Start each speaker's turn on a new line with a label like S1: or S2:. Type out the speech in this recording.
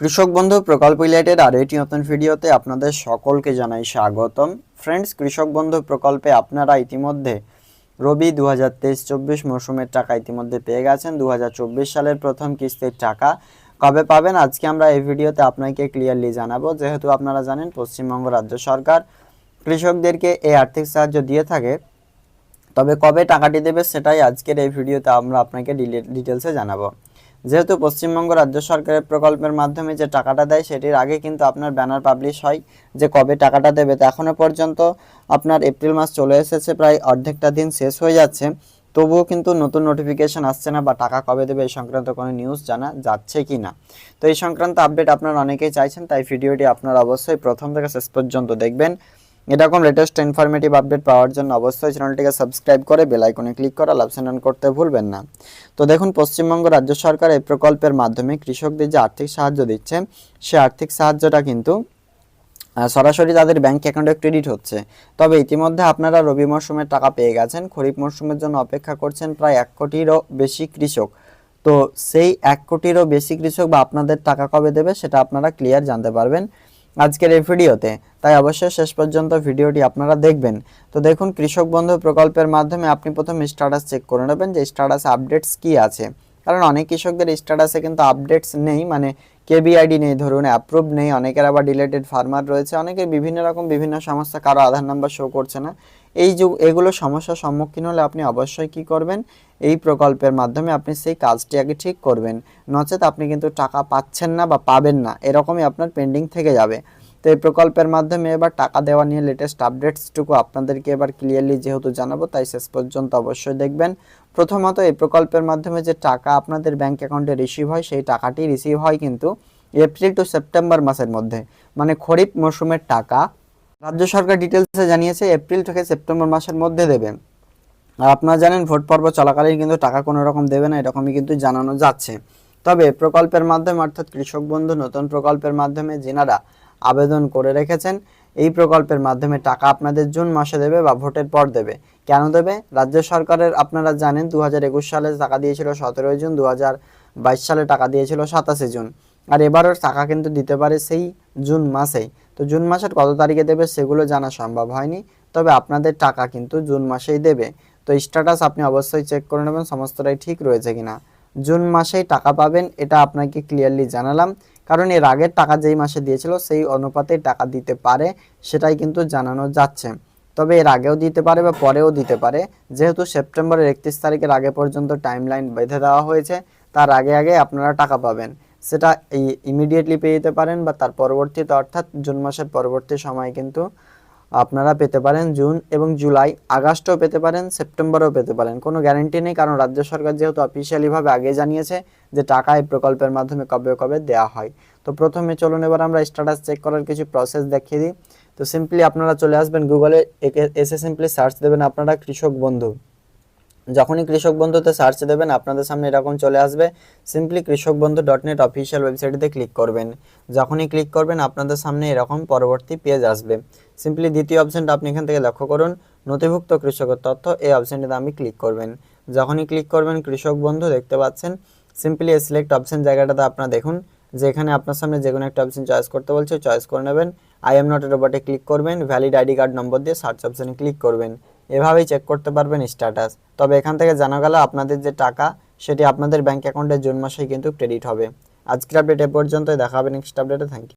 S1: কৃষক বন্ধু প্রকল্প রিলেটেড আর এটি নতুন ভিডিওতে আপনাদের সকলকে জানাই স্বাগতম। ফ্রেন্ডস কৃষক বন্ধু প্রকল্পে আপনারা ইতিমধ্যে রবি দু হাজার তেইশ চব্বিশ মৌসুমের টাকা ইতিমধ্যে পেয়ে গেছেন। দু হাজার চব্বিশ সালের প্রথম কিস্তির টাকা কবে পাবেন? আজকে আমরা এই ভিডিওতে আপনাকে ক্লিয়ারলি জানাব। যেহেতু আপনারা জানেন, পশ্চিমবঙ্গ রাজ্য সরকার কৃষকদেরকে এই আর্থিক সাহায্য দিয়ে থাকে, তবে কবে টাকাটি দেবে সেটাই আজকের এই ভিডিওতে আমরা আপনাকে ডিটেলসে জানাব। যেহেতু পশ্চিমবঙ্গ রাজ্য সরকারের প্রকল্পের মাধ্যমে যে টাকাটা দেয় সেটির আগে কিন্তু আপনার ব্যানার পাবলিশ হয় যে কবে টাকাটা দেবে। তো এখনও পর্যন্ত আপনার এপ্রিল মাস চলে এসেছে, প্রায় অর্ধেকটা দিন শেষ হয়ে যাচ্ছে। তবুও কিন্তু নতুন নোটিফিকেশন আসছে না বা টাকা কবে দেবে এই সংক্রান্ত কোনো নিউজ জানা যাচ্ছে কি না তো এই সংক্রান্ত আপডেট আপনারা অনেকেই চাইছেন, তাই ভিডিওটি আপনারা অবশ্যই প্রথম থেকে শেষ পর্যন্ত দেখবেন। এরকম লেটেস্ট ইনফরমেটিভ আপডেট পাওয়ার জন্য অবশ্যই চ্যানেলটিকে সাবস্ক্রাইব করে বেল আইকনে ক্লিক করে লাভসেন অন করতে ভুলবেন না। তো দেখুন, পশ্চিমবঙ্গ রাজ্য সরকার এই প্রকল্পের মাধ্যমে কৃষকদের যে আর্থিক সাহায্য দিচ্ছে, সে আর্থিক সাহায্যটা কিন্তু সরাসরি তাদের ব্যাংক অ্যাকাউন্টে ক্রেডিট হচ্ছে। তবে ইতিমধ্যে আপনারা রবি মরশুমের টাকা পেয়ে গেছেন, খরিফ মরশুমের জন্য অপেক্ষা করছেন প্রায় এক কোটিরও বেশি কৃষক। তো সেই এক কোটিরও বেশি কৃষক বা আপনাদের টাকা কবে দেবে, সেটা আপনারা ক্লিয়ার জানতে পারবেন। আজকের এই ভিডিওতে। তাই অবশ্যই শেষ পর্যন্ত ভিডিওটি আপনারা দেখবেন। তো দেখুন, কৃষক বন্ধু প্রকল্পের মাধ্যমে আপনি প্রথম স্ট্যাটাস চেক করে নেবেন যে স্ট্যাটাস আপডেটস কি আছে। কারণ অনেক কৃষকদের স্ট্যাটাসে কিন্তু আপডেটস নেই মানে কেবিআইডি নেই, ধরুন অ্যাপ্রুভ নেই, অনেকের আবার ডিলেটেড ফার্মার রয়েছে অনেকের বিভিন্ন রকম বিভিন্ন সমস্যা কারও আধার নাম্বার শো করছে না। এই যুগ, এগুলো সমস্যার সম্মুখীন হলে আপনি অবশ্যই কি করবেন? এই প্রকল্পের মাধ্যমে আপনি সেই কাজটি আগে ঠিক করবেন। নচেত আপনি কিন্তু টাকা পাচ্ছেন না বা পাবেন না, এরকমই আপনার পেন্ডিং থেকে যাবে। তো এই প্রকল্পের মাধ্যমে এবার টাকা দেওয়া নিয়ে লেটেস্ট আপডেটসটুকু আপনাদেরকে এবার ক্লিয়ারলি যেহেতু জানাব, তাই শেষ পর্যন্ত অবশ্যই দেখবেন। প্রথমত এই প্রকল্পের মাধ্যমে যে টাকা আপনাদের ব্যাংক অ্যাকাউন্টে রিসিভ হয়, সেই টাকাটি রিসিভ হয় কিন্তু এপ্রিল টু সেপ্টেম্বর মাসের মধ্যে। মানে খরিফ মরশুমের টাকা রাজ্য সরকার ডিটেলসে জানিয়েছে এপ্রিল থেকে সেপ্টেম্বর মাসের মধ্যে দেবে। আর আপনারা জানেন, ভোট পর্ব চলাকালীন কিন্তু টাকা কোনো রকম দেবে না, এরকমই কিন্তু জানানো যাচ্ছে। তবে প্রকল্পের মাধ্যমে, অর্থাৎ কৃষক বন্ধু নতুন প্রকল্পের মাধ্যমে, যেনারা আবেদন করে রেখেছেন। এই প্রকল্পের মাধ্যমে টাকা আপনাদের জুন মাসে দেবে বা ভোটের পর দেবে। কেন দেবে? রাজ্য সরকারের, আপনারা জানেন দু হাজার একুশ সালে টাকা দিয়েছিল সতেরোই জুন দু হাজার বাইশ সালে টাকা দিয়েছিল সাতাশে জুন। আর এবারও টাকা কিন্তু দিতে পারে সেই জুন মাসেই। তো জুন মাসের কত তারিখে দেবে সেগুলো জানা সম্ভব হয়নি। তবে আপনাদের টাকা কিন্তু জুন মাসেই দেবে। তো স্ট্যাটাস আপনি অবশ্যই চেক করে নেবেন, সমস্তটাই ঠিক রয়েছে কিনা। জুন মাসেই টাকা পাবেন, এটা আপনাকে ক্লিয়ারলি জানালাম। কারণ এর আগের টাকা যেই মাসে দিয়েছিল, সেই অনুপাতে টাকা দিতে পারে, সেটাই কিন্তু জানানো যাচ্ছে। তবে এর আগেও দিতে পারে বা পরেও দিতে পারে। যেহেতু সেপ্টেম্বরের একত্রিশ তারিখের আগে পর্যন্ত টাইমলাইন বেঁধে দেওয়া হয়েছে, তার আগে আগে আপনারা টাকা পাবেন। সেটা ইমিডিয়েটলি পেয়ে যেতে পারেন বা তার পরবর্তীতে, অর্থাৎ জুন মাসের পরবর্তী সময় কিন্তু আপনারা পেতে পারেন জুন এবং জুলাই, আগস্টও পেতে পারেন, সেপ্টেম্বরেও পেতে পারেন। কোনো গ্যারেন্টি নেই, কারণ রাজ্য সরকার যেহেতু অফিসিয়ালিভাবে আগে জানিয়েছে যে টাকা এই প্রকল্পের মাধ্যমে কবে কবে দেওয়া হয়। তো প্রথমে চলুন, এবার আমরা স্ট্যাটাস চেক করার কিছু প্রসেস দেখিয়ে দিই। তো সিম্পলি আপনারা চলে আসবেন গুগলে এসে সিম্পলি সার্চ দেবেন আপনারা কৃষক বন্ধু। যখনই কৃষক বন্ধুতে সার্চ দেবেন, আপনাদের সামনে এরকম চলে আসবে। Simply Krishak Bandhu dot net official ওয়েবসাইটে ক্লিক করবেন। যখনই ক্লিক করবেন, আপনাদের সামনে এরকম পরবর্তী পেজ আসবে। সিম্পলি দ্বিতীয় অপশনটা আপনি এখান থেকে লক্ষ্য করুন, নথিভুক্ত কৃষকের তথ্য, এই অপশনটিতে আমি ক্লিক করবেন। যখনই ক্লিক করবেন, কৃষক বন্ধু দেখতে পাচ্ছেন সিম্পলি সিলেক্ট অপশন জায়গাটাতে আপনারা দেখুন যে এখানে আপনার সামনে যে কোনো একটা অপশন চয়েস করতে বলছে চয়েস করে নেবেন। আই এম নট রোবটে ক্লিক করবেন ভ্যালিড আইডি কার্ড নম্বর দিয়ে সার্চ অপশনে ক্লিক করবেন। এভাবেই চেক করতে পারবেন স্ট্যাটাস তবে এখান থেকে জানা গেল আপনাদের যে টাকা, সেটি আপনাদের ব্যাঙ্ক অ্যাকাউন্টে জুন মাসেই কিন্তু ক্রেডিট হবে। আজকের আপডেট এ পর্যন্তই, দেখা হবে নেক্সট আপডেটে থ্যাংক ইউ